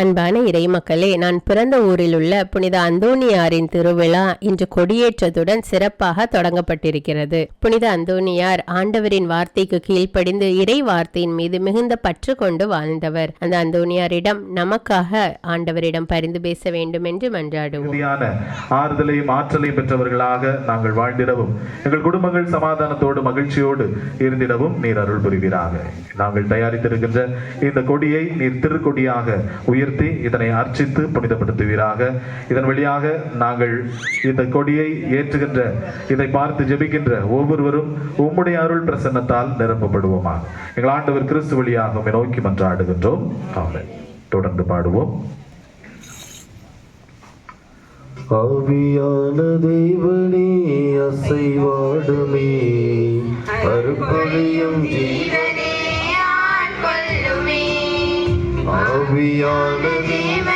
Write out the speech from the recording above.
அன்பான இறைமக்களே நான் பிறந்த ஊரில் உள்ள புனித அந்தோனியாரின் திருவிழா இன்று கொடியேற்றத்துடன் சிறப்பாக தொடங்கப்பட்டிருக்கிறது. புனித அந்தோனியார் ஆண்டவரின் வார்த்தைக்கு கீழ்ப்படிந்து இறை வார்த்தையின் மீது மிகுந்த பற்று கொண்டு வாழ்ந்தவர். அந்த அந்தோனியாரிடம் நமக்காக ஆண்டவரிடம் பரிந்து பேச வேண்டும் என்று மன்றாடுவோம். ஆறுதலையும் ஆற்றலையும் பெற்றவர்களாக நாங்கள் வாழ்ந்திடவும் எங்கள் குடும்பங்கள் சமாதானத்தோடு மகிழ்ச்சியோடு இருந்திடவும் நீர் அருள் புரிவீராக. நாங்கள் தயாரித்திருக்கின்ற இந்த கொடியை நீர் திருக்கொடியாக உயர்த்தி இதனை அர்ச்சித்து புனிதப்படுத்துவீராக. இதன் வழியாக நாங்கள் இந்த கொடியை ஏற்றுகின்ற இதை பார்த்து ஜெபிக்கின்ற ஒவ்வொருவரும் உம்முடைய அருள் பிரசன்னத்தால் நிரப்பப்படுவோமாக எங்கள் ஆண்டவர் கிறிஸ்து வழியாக நோக்கி மன்றாடுகின்றோம். ஆமென். தொடர்ந்து பாடுவோம். ஆவியான தெய்வனே அசைவாடுமே. அருப்பொழியும் I'll be the name